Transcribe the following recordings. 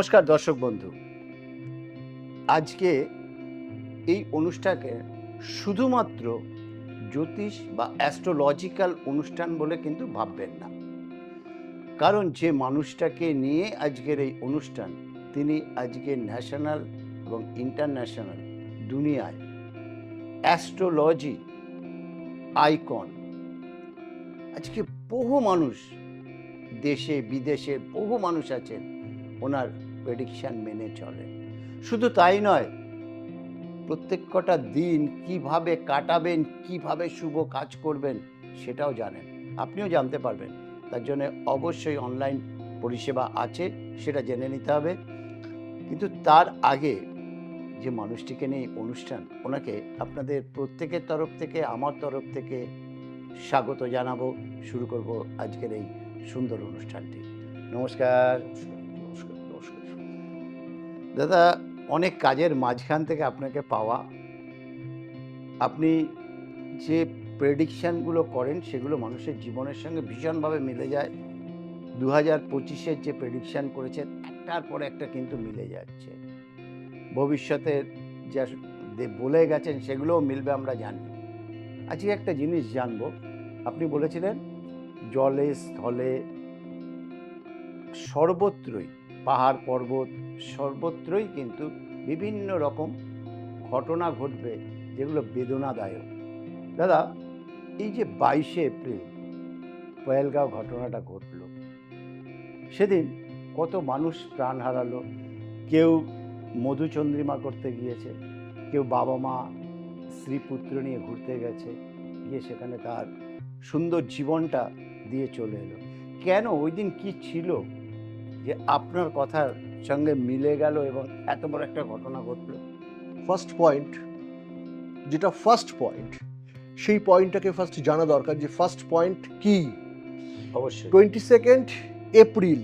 নমস্কার দর্শক বন্ধু। আজকে এই অনুষ্ঠানকে শুধুমাত্র জ্যোতিষ বা অ্যাস্ট্রোলজিক্যাল অনুষ্ঠান বলে কিন্তু ভাববেন না। কারণ যে মানুষটাকে নিয়ে আজকের এই অনুষ্ঠান, তিনি আজকে ন্যাশনাল এবং ইন্টারন্যাশনাল দুনিয়ায় অ্যাস্ট্রোলজি আইকন আজকে বহু মানুষ দেশে, বিদেশে বহু মানুষ আছেন, ওনার প্রেডিকশান মেনে চলে। শুধু তাই নয়, প্রত্যেক কটা দিন কীভাবে কাটাবেন, কীভাবে শুভ কাজ করবেন সেটাও জানেন। আপনিও জানতে পারবেন। তার জন্য অবশ্যই অনলাইন পরিষেবা আছে, সেটা জেনে নিতে হবে। কিন্তু তার আগে যে মানুষটিকে নিয়ে অনুষ্ঠান, ওনাকে আপনাদের প্রত্যেকের তরফ থেকে, আমার তরফ থেকে স্বাগত জানাব। শুরু করব আজকের এই সুন্দর অনুষ্ঠানটি। নমস্কার। দাদা, অনেক কাজের মাঝখান থেকে আপনাকে পাওয়া। আপনি যে প্রেডিকশানগুলো করেন, সেগুলো মানুষের জীবনের সঙ্গে ভীষণভাবে মিলে যায়। দু হাজার পঁচিশের যে প্রেডিকশান করেছেন, একটার পর একটা কিন্তু মিলে যাচ্ছে। ভবিষ্যতের যা বলে গেছেন, সেগুলোও মিলবে আমরা জানি। আজকে একটা জিনিস জানব। আপনি বলেছিলেন, জলে, স্থলে সর্বত্রই পাহাড় পর্বত সর্বত্রই কিন্তু বিভিন্ন রকম ঘটনা ঘটবে যেগুলো বেদনাদায়ক। দাদা, এই যে বাইশে এপ্রিল পয়েলগাঁও ঘটনাটা ঘটলো। সেদিন কত মানুষ প্রাণ হারালো। কেউ মধুচন্দ্রিমা করতে গিয়েছে, কেউ বাবা মা স্ত্রী পুত্র নিয়ে ঘুরতে গেছে, গিয়ে সেখানে তার সুন্দর জীবনটা দিয়ে চলে এলো। কেন? ওই দিন কী ছিল? যে আপনার কথার সঙ্গে মিলে গেল এবং এত বড় একটা ঘটনা ঘটলো। ফার্স্ট পয়েন্ট যেটা ফার্স্ট পয়েন্ট সেই পয়েন্টটাকে ফার্স্ট জানা দরকার যে ফার্স্ট পয়েন্ট কি? অবশ্যই। Twenty second April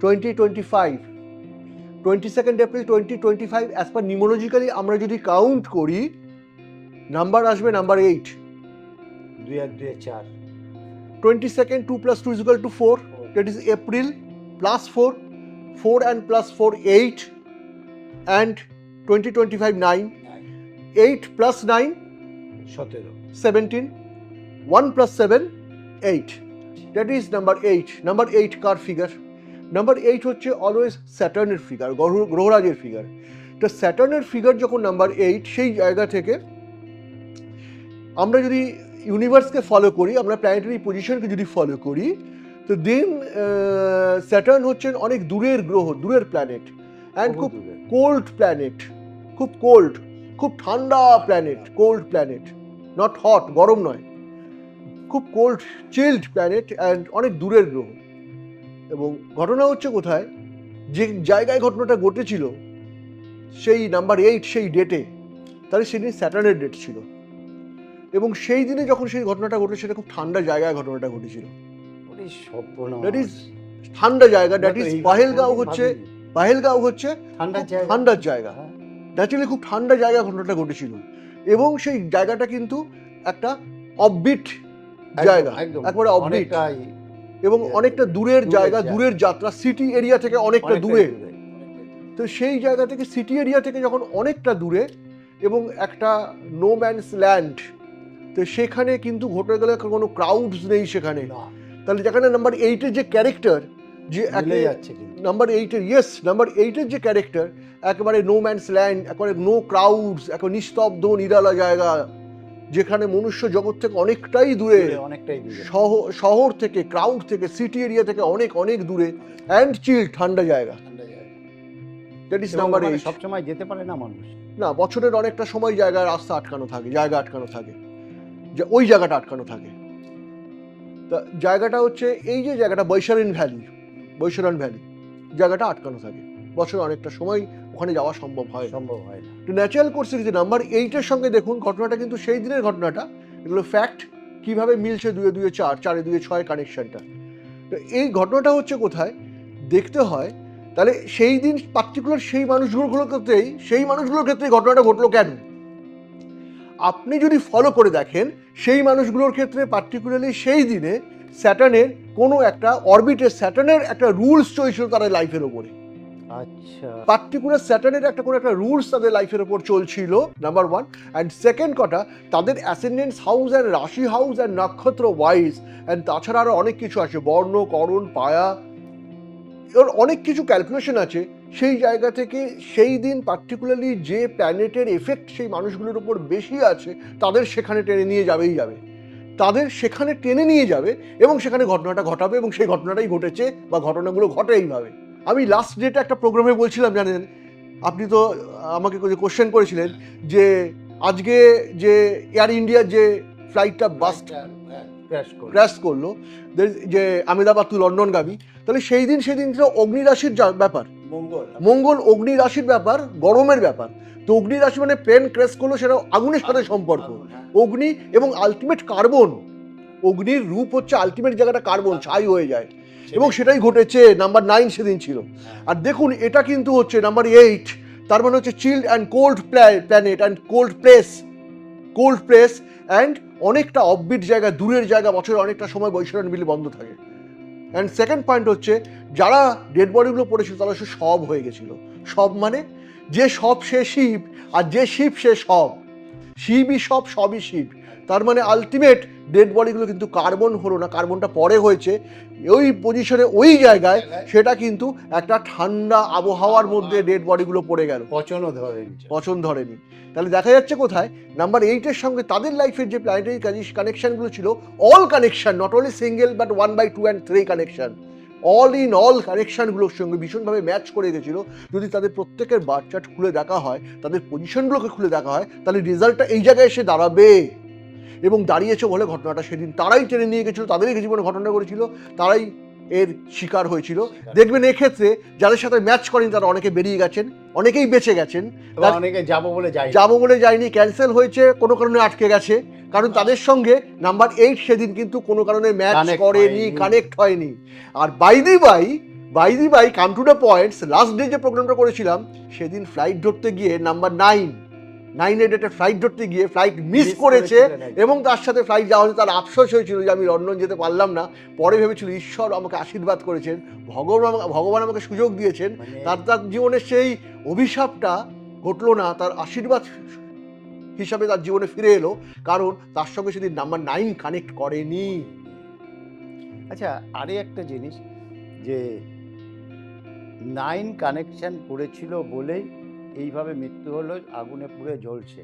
twenty twenty five twenty second April twenty twenty five as per numerologically আমরা যদি কাউন্ট করি নাম্বার আসবে নাম্বার এইট দুই এক দুই চার। Twenty second two plus two is equal two four that is April plus 4, 4 and plus 4, 8, and 2025, 9, 8 plus 9, সতেরো। 17, 1 plus 7, 8. That is number 8. Number 8 কার ফিগার নাম্বার এইট হচ্ছে অলওয়েজ স্যাটার্নের ফিগার গ্রহরাজের ফিগার তো স্যাটার্নের ফিগার যখন নাম্বার এইট সেই জায়গা থেকে আমরা যদি ইউনিভার্সকে ফলো করি আমরা প্ল্যানেটারি পজিশনকে যদি ফলো করি তো দেন স্যাটার্ন হচ্ছেন অনেক দূরের গ্রহ দূরের প্ল্যানেট অ্যান্ড খুব কোল্ড প্ল্যানেট খুব কোল্ড খুব ঠান্ডা planet cold planet not hot গরম নয়। খুব কোল্ড চিল্ড প্ল্যানেট অ্যান্ড অনেক দূরের গ্রহ। এবং ঘটনা হচ্ছে কোথায়? যে জায়গায় ঘটনাটা ঘটেছিল সেই নাম্বার এইট সেই ডেটে তাহলে সেদিন স্যাটার্নের ডেট ছিল। এবং সেই দিনে যখন সেই ঘটনাটা ঘটে সেটা খুব ঠান্ডা জায়গায় ঘটনাটা ঘটেছিল। দ্যাট ইজ ঠান্ডা জায়গা দ্যাট ইজ পাহেলগাঁও হচ্ছে পাহেলগাঁও হচ্ছে ঠান্ডার জায়গা। ন্যাচারালি খুব ঠান্ডা জায়গা ঘটনাটা ঘটেছিল। এবং সেই জায়গাটা কিন্তু একটা অববিট জায়গা একবারে অববিট এবং ইয়ে, অনেকটা দূরের জায়গা। দূরের যাত্রা সিটি এরিয়া থেকে অনেকটা দূরে। তো সেই জায়গা থেকে সিটি এরিয়া থেকে যখন অনেকটা দূরে এবং একটা নো ম্যানস ল্যান্ড তো সেখানে কিন্তু ঘটে গেলে কোনো ক্রাউডস নেই সেখানে। না, তাহলে যেখানে নাম্বার এইটের যে ক্যারেক্টার যে নাম্বার এইটের ইয়েস নাম্বার এইটের যে ক্যারেক্টার একেবারে নো ম্যানস ল্যান্ড একেবারে নো ক্রাউডস এখন নিস্তব্ধ নিরালা জায়গা যেখানে মনুষ্য জগৎ থেকে অনেকটাই দূরে অনেকটাই শহর থেকে ক্রাউড থেকে সিটি এরিয়া থেকে অনেক অনেক দূরে অ্যান্ড চিল ঠান্ডা জায়গা। দ্যাট ইজ নাম্বার এইট সবসময় যেতে পারে না মানুষ। না বছরের অনেকটা সময় জায়গায় রাস্তা আটকানো থাকে জায়গা আটকানো থাকে। যে ওই জায়গাটা আটকানো থাকে। তা জায়গাটা হচ্ছে এই যে জায়গাটা বৈশালীন ভ্যালি বৈশালন ভ্যালি। জায়গাটা আটকানো থাকে। বছরে অনেকটা সময় ওখানে যাওয়া সম্ভব হয়। সম্ভব হয় তো ন্যাচারাল কোর্সের যে নাম্বার এইটের সঙ্গে দেখুন ঘটনাটা কিন্তু সেই দিনের ঘটনাটা। এগুলো ফ্যাক্ট কীভাবে মিলছে দুয়ে দুয়ে চার চারে দুয়ে ছয় কানেকশনটা তো এই ঘটনাটা হচ্ছে কোথায়? দেখতে হয় তাহলে সেই দিন পার্টিকুলার সেই মানুষগুলোর ক্ষেত্রেই সেই মানুষগুলোর ক্ষেত্রে ঘটনাটা ঘটলো কেন? আপনি যদি ফলো করে দেখেন সেই মানুষগুলোর ক্ষেত্রে পার্টিকুলারলি সেই দিনে স্যাটার্নের কোনো একটা অরবিটের স্যাটার্নের একটা রুলস চলছিল তাদের লাইফের ওপরে আচ্ছা। পার্টিকুলার স্যাটার্নের একটা কোনো একটা রুলস তাদের লাইফের ওপর চলছিল নাম্বার ওয়ান অ্যান্ড সেকেন্ড কথা তাদের অ্যাসেন্ডেন্স হাউস অ্যান্ড রাশি হাউস অ্যান্ড নক্ষত্র ওয়াইজ অ্যান্ড তাছাড়া আরও অনেক কিছু আছে বর্ণ করণ পায়া এর অনেক কিছু ক্যালকুলেশন আছে। সেই জায়গা থেকে সেই দিন পার্টিকুলারলি যে প্ল্যানেটের এফেক্ট সেই মানুষগুলোর উপর বেশি আছে, তাদের সেখানে টেনে নিয়ে যাবেই যাবে। তাদের সেখানে টেনে নিয়ে যাবে এবং সেখানে ঘটনাটা ঘটাবে এবং সেই ঘটনাটাই ঘটেছে বা ঘটনাগুলো ঘটে এইভাবে আমি লাস্ট ডেটে একটা প্রোগ্রামে বলছিলাম, জানেন? আপনি তো আমাকে কোশ্চেন করেছিলেন যে আজকে যে এয়ার ইন্ডিয়ার যে ফ্লাইটটা বাস্ট ক্র্যাশ করল। যে আমেদাবাদ টু লন্ডনগামী তাহলে সেই দিন সেদিন ছিল অগ্নিরাশির ব্যাপার। মঙ্গল। মঙ্গল অগ্নি রাশির ব্যাপার গরমের ব্যাপার। তো অগ্নি রাশি মানে প্লেন ক্র্যাশ করল সেটা আগুনের সাথে সম্পর্ক। হ্যাঁ। অগ্নি এবং আলটিমেট কার্বন অগ্নির রূপ হচ্ছে আলটিমেট জায়গাটা কার্বন ছাই হয়ে যায়। এবং সেটাই ঘটেছে নাম্বার নাইন সেদিন ছিল। আর দেখুন এটা কিন্তু হচ্ছে নাম্বার এইট তার মানে হচ্ছে chilled and cold planet and cold place cold place and অনেকটা অববিট জায়গা, দূরের জায়গা, বছরে অনেকটা সময় বৈশাখ মিলে বন্ধ থাকে। অ্যান্ড সেকেন্ড পয়েন্ট হচ্ছে, যারা ডেড বডিগুলো পড়েছিল, তারা সে সব হয়ে গেছিল। সব মানে যে সব সে শিব, আর যে শিব সে সব। শিবই সব, সবই শিব। তার মানে আলটিমেট ডেড বডিগুলো কিন্তু কার্বন হলো না কার্বনটা পরে হয়েছে। ওই পজিশনে ওই জায়গায় সেটা কিন্তু একটা ঠান্ডা আবহাওয়ার মধ্যে ডেড বডিগুলো পড়ে গেল। পচনও ধরেনি। পচন ধরেনি। তাহলে দেখা যাচ্ছে কোথায়? নাম্বার এইটের সঙ্গে তাদের লাইফের যে প্ল্যানেটারি কানেকশনগুলো ছিল all connection not only single but one by two and three connection all in all কানেকশানগুলোর সঙ্গে ভীষণভাবে ম্যাচ করে গেছিল। যদি তাদের প্রত্যেকের বার চার্ট খুলে দেখা হয় তাদের পজিশনগুলোকে খুলে দেখা হয় তাহলে রেজাল্টটা এই জায়গায় এসে দাঁড়াবে। এবং দাঁড়িয়েছে বলে ঘটনাটা সেদিন তারাই টেনে নিয়ে গেছিল তাদেরই জীবনে ঘটনা করেছিল তারাই এর শিকার হয়েছিল। দেখবেন এক্ষেত্রে যাদের সাথে ম্যাচ করেন তারা অনেকে বেরিয়ে গেছেন অনেকেই বেঁচে গেছেন। অনেকে যাব বলে যাই যাব বলে যায়নি ক্যান্সেল হয়েছে কোনো কারণে আটকে গেছে। কারণ তাদের সঙ্গে নাম্বার এইট সেদিন কিন্তু কোনো কারণে ম্যাচ করেনি কানেক্ট হয়নি। আর by the by by the by come to the points last day যে প্রোগ্রামটা করেছিলাম সেদিন ফ্লাইট ধরতে গিয়ে নাম্বার নাইন নাইনের ডেটে ফ্লাইট ধরতে গিয়ে ফ্লাইট মিস করেছে এবং তার সাথে ফ্লাইট যাওয়া হয়েছে তার আফসোস হয়েছিল যে আমি লন্ডন যেতে পারলাম না। পরে ভেবেছিল ঈশ্বর আমাকে আশীর্বাদ করেছেন ভগবান ভগবান আমাকে সুযোগ দিয়েছেন। মানে- তার তার জীবনের সেই অভিশাপটা ঘটলো না তার আশীর্বাদ হিসাবে তার জীবনে ফিরে এলো কারণ তার সঙ্গে সেদিন নাম্বার নাইন কানেক্ট করেনি। আচ্ছা আরে একটা জিনিস যে নাইন কানেকশন করেছিল বলেই এইভাবে মৃত্যু হলো আগুনে পুড়ে জ্বলছে।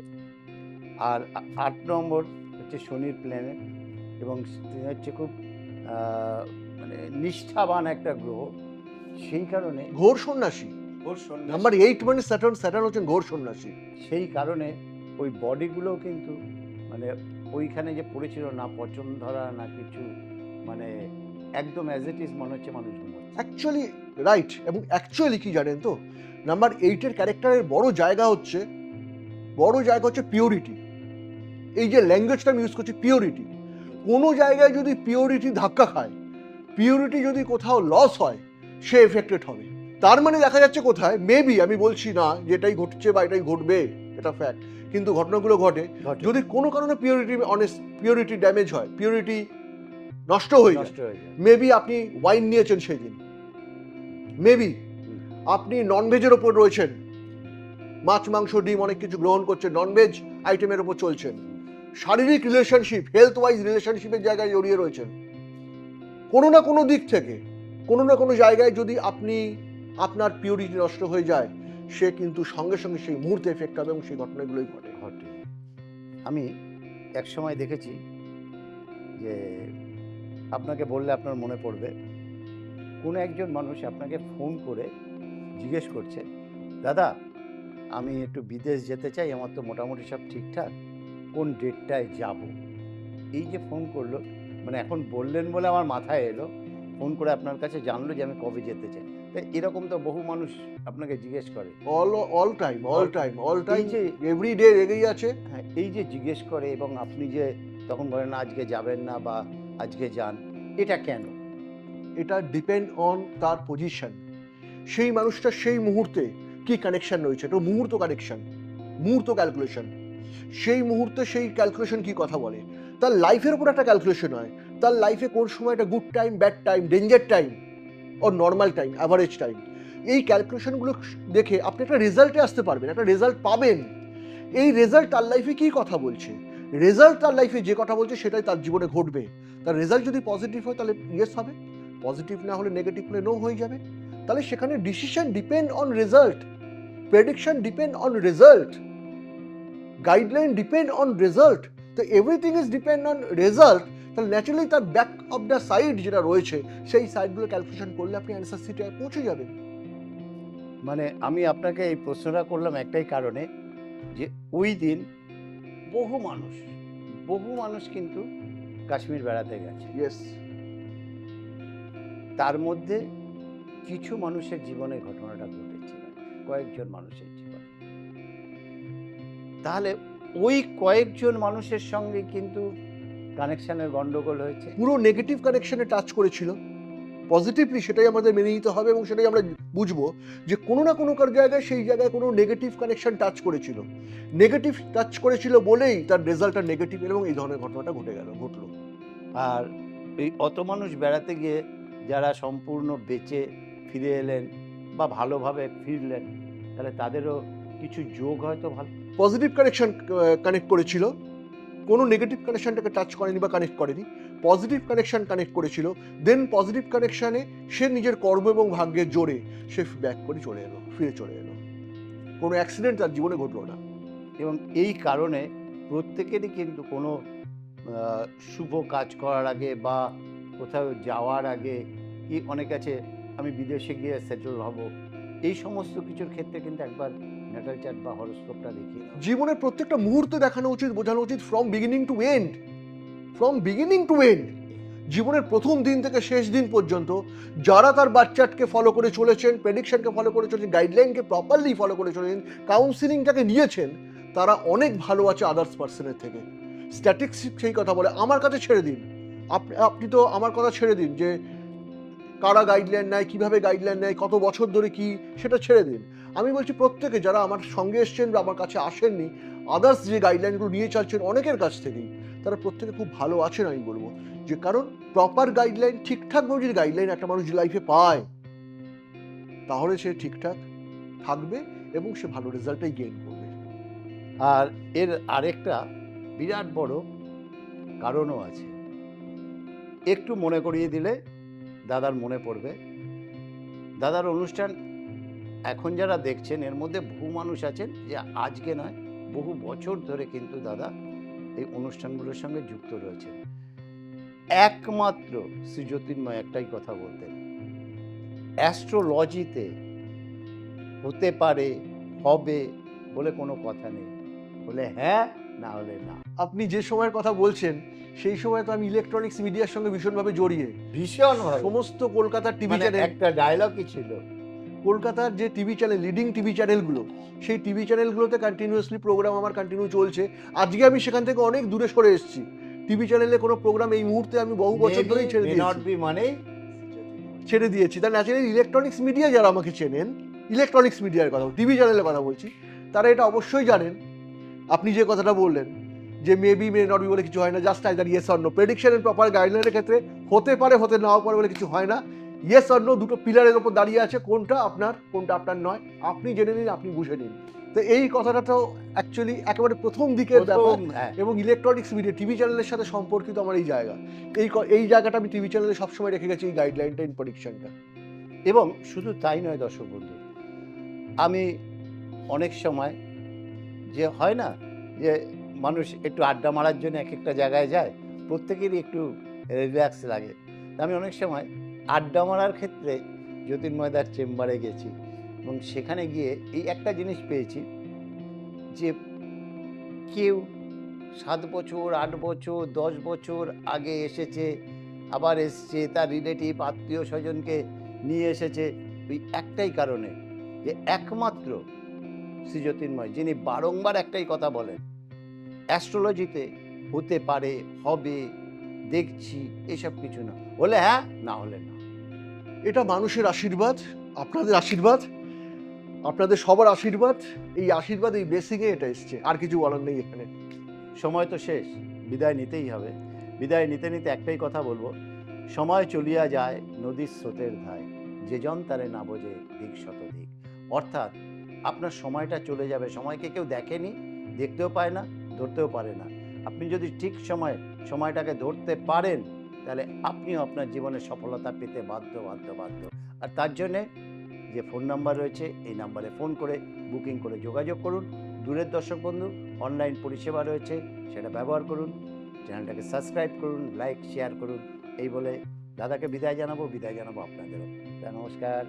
আর আট নম্বর হচ্ছে শনির প্ল্যানেট এবং হচ্ছে খুব মানে নিষ্ঠাবান একটা গ্রহ। সেই কারণে ঘোর সন্ন্যাসী। নাম্বার এইট মানে স্যাটার্ন স্যাটার্ন হচ্ছেন ঘোর সন্ন্যাসী। সেই কারণে ওই বডিগুলোও কিন্তু মানে ওইখানে যে পড়েছিল না পচন ধরা না কিছু মানে একদম অ্যাজ ইট ইজ মনে হচ্ছে মানুষ অ্যাকচুয়ালি রাইট এবং অ্যাকচুয়ালি কি জানেন তো? নাম্বার এইটের ক্যারেক্টারের বড় জায়গা হচ্ছে বড় জায়গা হচ্ছে পিওরিটি এই যে ল্যাঙ্গুয়েজটা আমি ইউজ করছি পিওরিটি কোনো জায়গায় যদি পিওরিটি ধাক্কা খায় পিওরিটি যদি কোথাও লস হয় সে এফেক্টেড হবে। তার মানে দেখা যাচ্ছে কোথায়? মেবি আমি বলছি না যে এটাই ঘটছে বা এটাই ঘটবে এটা ফ্যাক্ট কিন্তু ঘটনাগুলো ঘটে। যদি কোনো কারণে পিওরিটি অনেস্ট পিওরিটি ড্যামেজ হয় পিওরিটি হয়ে নষ্ট হয়ে যায়। মেবি আপনি ওয়াইন নিয়েছেন সেই দিন মেবি আপনি ননভেজের ওপর রয়েছেন। মাছ, মাংস, ডিম অনেক কিছু গ্রহণ করছেন ননভেজ আইটেমের ওপর চলছেন। শারীরিক রিলেশনশিপ হেলথ ওয়াইজ রিলেশনশিপের জায়গায় জড়িয়ে রয়েছেন। কোনো না কোনো দিক থেকে, কোনো না কোনো জায়গায় যদি আপনি আপনার পিওরিটি নষ্ট হয়ে যায়, সে কিন্তু সঙ্গে সঙ্গে সেই মুহূর্তে এফেক্ট হবে এবং সেই ঘটনাগুলোই ঘটে। ঘটে। আমি এক সময় দেখেছি যে আপনাকে বললে আপনার মনে পড়বে, কোনো একজন মানুষ আপনাকে ফোন করে জিজ্ঞেস করছে দাদা আমি একটু বিদেশ যেতে চাই আমার তো মোটামুটি সব ঠিকঠাক কোন ডেটটায় যাব? এই যে ফোন করল মানে এখন বললেন বলে আমার মাথায় এলো ফোন করে আপনার কাছে জানলো যে আমি কবে যেতে চাই। তাই এরকম তো বহু মানুষ আপনাকে জিজ্ঞেস করে। All all time all time all time যে- এভরি ডে রেগেই আছে। হ্যাঁ এই যে জিজ্ঞেস করে এবং আপনি যে তখন বলেন আজকে যাবেন না বা আজকে যান এটা কেন? এটা ডিপেন্ড অন তার পজিশন সেই মানুষটার সেই মুহূর্তে কি কানেকশন রয়েছে? এটা মুহূর্ত কানেকশন মুহূর্ত ক্যালকুলেশন সেই মুহূর্তে সেই ক্যালকুলেশন কি কথা বলে? তার লাইফের উপর একটা ক্যালকুলেশন হয়। তার লাইফে কোন সময় একটা good time bad time danger time ও নর্মাল টাইম অ্যাভারেজ টাইম এই ক্যালকুলেশনগুলো দেখে আপনি একটা রেজাল্টে আসতে পারবেন, একটা রেজাল্ট পাবেন। এই রেজাল্ট তার লাইফে কী কথা বলছে? রেজাল্ট তার লাইফে যে কথা বলছে, সেটাই তার জীবনে ঘটবে। তার রেজাল্ট যদি পজিটিভ হয়, তাহলে ইয়েস হবে। পজিটিভ না হলে নেগেটিভ হলে নো হয়ে যাবে। তাহলে সেখানে decision depend on result prediction depend on result guideline depend on result তো everything is depend on result তাহলে ন্যাচারালি তার ব্যাক অফ দ্য সাইড যেটা রয়েছে সেই সাইডগুলো ক্যালকুলেশন করলে আপনি অ্যান্সার সিটে পৌঁছে যাবেন। মানে আমি আপনাকে এই প্রশ্নটা করলাম একটাই কারণে যে ওই দিন বহু মানুষ বহু মানুষ কিন্তু কাশ্মীর বেড়াতে গেছে। ইয়েস তার মধ্যে কিছু মানুষের জীবনে ঘটনাটা ঘটেছিল কয়েকজন মানুষের জীবনে। তাহলে ওই কয়েকজন মানুষের সঙ্গে কিন্তু কানেকশনের গন্ডগোল হয়েছে? পুরো নেগেটিভ কানেকশনে টাচ করেছিল। পজিটিভলি সেটাই আমাদের মেনে নিতে হবে এবং সেটাই আমরা বুঝব যে কোনো না কোনো কার জায়গায় সেই জায়গায় কোনো নেগেটিভ কানেকশন টাচ করেছিল। নেগেটিভ টাচ করেছিল বলেই তার রেজাল্টটা নেগেটিভ এবং এই ধরনের ঘটনাটা ঘটে গেল ঘটলো। আর এই অত মানুষ বেড়াতে গিয়ে যারা সম্পূর্ণ বেঁচে ফিরে এলেন বা ভালোভাবে ফিরলেন তাহলে তাদেরও কিছু যোগ হয়তো ভালো। পজিটিভ কানেকশন কানেক্ট করেছিল। কোনো নেগেটিভ কানেকশনটাকে টাচ করেনি বা কানেক্ট করেনি। পজিটিভ কানেকশন কানেক্ট করেছিল। দেন পজিটিভ কানেকশানে সে নিজের কর্ম এবং ভাগ্যের জোরে সে ব্যাক করে চলে এলো ফিরে চলে এলো। কোনো অ্যাক্সিডেন্ট তার জীবনে ঘটলো না। এবং এই কারণে প্রত্যেকেরই কিন্তু কোনো শুভ কাজ করার আগে বা কোথাও যাওয়ার আগে কি অনেক আছে আমি বিদেশে গিয়ে সেটেল হব। এই সমস্ত কিছুর ক্ষেত্রে কিন্তু একবার মেটাল চার্ট বা হরস্কোপটা দেখি জীবনের প্রত্যেকটা মুহূর্ত দেখানো উচিত, বোঝানো উচিত from beginning to end from beginning to end জীবনের প্রথম দিন থেকে শেষ দিন পর্যন্ত যারা তার বাচ্চাটকে ফলো করে চলেছেন প্রেডিকশনকে ফলো করে চলেছেন গাইডলাইনকে প্রপারলি ফলো করে চলেছেন কাউন্সিলিংটাকে নিয়েছেন, তারা অনেক ভালো আছে আদার্স পার্সনের থেকে। স্ট্যাটিক্স সেই কথা বলে, আমার কাছে ছেড়ে দিন। আপনি আপনি তো আমার কথা ছেড়ে দিন যে কারা গাইডলাইন নেয়, কীভাবে গাইডলাইন নেয়, কত বছর ধরে কি, সেটা ছেড়ে দিন। আমি বলছি প্রত্যেকে যারা আমার সঙ্গে এসছেন বা আমার কাছে আসেননি আদার্স যে গাইডলাইনগুলো নিয়ে চলছেন অনেকের কাছ থেকেই, তারা প্রত্যেকে খুব ভালো আছেন আমি বলব। যে কারণ প্রপার গাইডলাইন ঠিকঠাকভাবে যদি গাইডলাইন একটা মানুষ লাইফে পায়। তাহলে সে ঠিকঠাক থাকবে এবং সে ভালো রেজাল্টটাই গেইন করবে। আর এর আরেকটা বিরাট বড় কারণও আছে। একটু মনে করিয়ে দিলে দাদার মনে পড়বে। দাদার অনুষ্ঠান এখন যারা দেখছেন, এর মধ্যে বহু মানুষ আছেন যে আজকে নয়, বহু বছর ধরে কিন্তু দাদা এই অনুষ্ঠানগুলোর সঙ্গে যুক্ত রয়েছেন। একমাত্র শ্রী জ্যোতির্ময় একটাই কথা বলতেন, অ্যাস্ট্রোলজিতে হতে পারে, হবে বলে কোনো কথা নেই। বলে হ্যাঁ না হলে না। আপনি যে সময়ের কথা বলছেন সেই সময় তো আমি ইলেকট্রনিক্স মিডিয়ার সঙ্গে ভীষণভাবে জড়িয়ে। ভীষণ সমস্ত কলকাতার টিভি চ্যানেল একটা ডায়লগই ছিল। কলকাতার যে টিভি চ্যানেল লিডিং টিভি চ্যানেলগুলো সেই টিভি চ্যানেলগুলোতে কন্টিনিউয়াসলি প্রোগ্রাম আমার কন্টিনিউ চলছে। আজকে আমি সেখান থেকে অনেক দূরে সরে এসেছি। টিভি চ্যানেলে কোনো প্রোগ্রাম এই মুহূর্তে আমি বহু বছর ধরেই ছেড়ে দিয়েছি। মানে ছেড়ে দিয়েছি। তার ন্যাচারালি ইলেকট্রনিক্স মিডিয়া যারা আমাকে চেনেন ইলেকট্রনিক্স মিডিয়ার কথা টিভি চ্যানেলের কথা বলছি তারা এটা অবশ্যই জানেন। আপনি যে কথাটা বললেন যে মেবি মে নট বি বলে কিছু হয় না জাস্ট আইদার ইয়েস অন্য প্রেডিকশন এন্ড প্রপার গাইডলাইনের ক্ষেত্রে হতে পারে হতে নাও পারে বলে কিছু হয় না। ইয়েস অন্য দুটো পিলারের ওপর দাঁড়িয়ে আছে কোনটা আপনার কোনটা আপনার নয়। আপনি জেনে নিন আপনি বুঝে নিন। তো এই কথাটা তো অ্যাকচুয়ালি একেবারে প্রথম দিকের ব্যাপার। হ্যাঁ, এবং ইলেকট্রনিক্স মিডিয়া টিভি চ্যানেলের সাথে সম্পর্কিত আমার এই জায়গা। এই এই জায়গাটা আমি টিভি চ্যানেলে সবসময় রেখে গেছি এই গাইডলাইনটা ইন প্রেডিকশনটা এবং শুধু তাই নয় দর্শক বন্ধু আমি অনেক সময় যে হয় না যে মানুষ একটু আড্ডা মারার জন্য এক একটা জায়গায় যায়, প্রত্যেকেরই একটু রিল্যাক্স লাগে। আমি অনেক সময় আড্ডা মারার ক্ষেত্রে জ্যোতির্ময়দার চেম্বারে গেছি এবং সেখানে গিয়ে এই একটা জিনিস পেয়েছি যে কেউ সাত বছর, আট বছর, দশ বছর আগে এসেছে, আবার এসছে, তার রিলেটিভ আত্মীয় স্বজনকে নিয়ে এসেছে, ওই একটাই কারণে যে একমাত্র শ্রী জ্যোতির্ময়, যিনি বারংবার একটাই কথা বলেন। অ্যাস্ট্রোলজিতে হতে পারে হবে দেখছি এসব কিছু না। হলে হ্যাঁ না হলে না। এটা মানুষের আশীর্বাদ আপনাদের আশীর্বাদ আপনাদের সবার আশীর্বাদ এই আশীর্বাদ এই ব্লেসিংয়ে এটা এসছে আর কিছু বলার নেই এখানে। সময় তো শেষ বিদায় নিতেই হবে। বিদায় নিতে নিতে একটাই কথা বলব সময় চলিয়া যায় নদীর স্রোতের ধায় যে জন তারে না বোঝে দিক শত দিক। অর্থাৎ আপনার সময়টা চলে যাবে সময়কে কেউ দেখেনি দেখতেও পায় না ধরতেও পারে না। আপনি যদি ঠিক সময়, সময়টাকে ধরতে পারেন, তাহলে আপনিও আপনার জীবনে সফলতা পেতে বাধ্য বাধ্য বাধ্য। আর তার জন্যে যে ফোন নাম্বার রয়েছে, এই নাম্বারে ফোন করে, বুকিং করে যোগাযোগ করুন। দূরের দর্শক বন্ধু, অনলাইন পরিষেবা রয়েছে, সেটা ব্যবহার করুন। চ্যানেলটাকে সাবস্ক্রাইব করুন, লাইক, শেয়ার করুন। এই বলে দাদাকে বিদায় জানাব বিদায় জানাব আপনাদেরও। নমস্কার।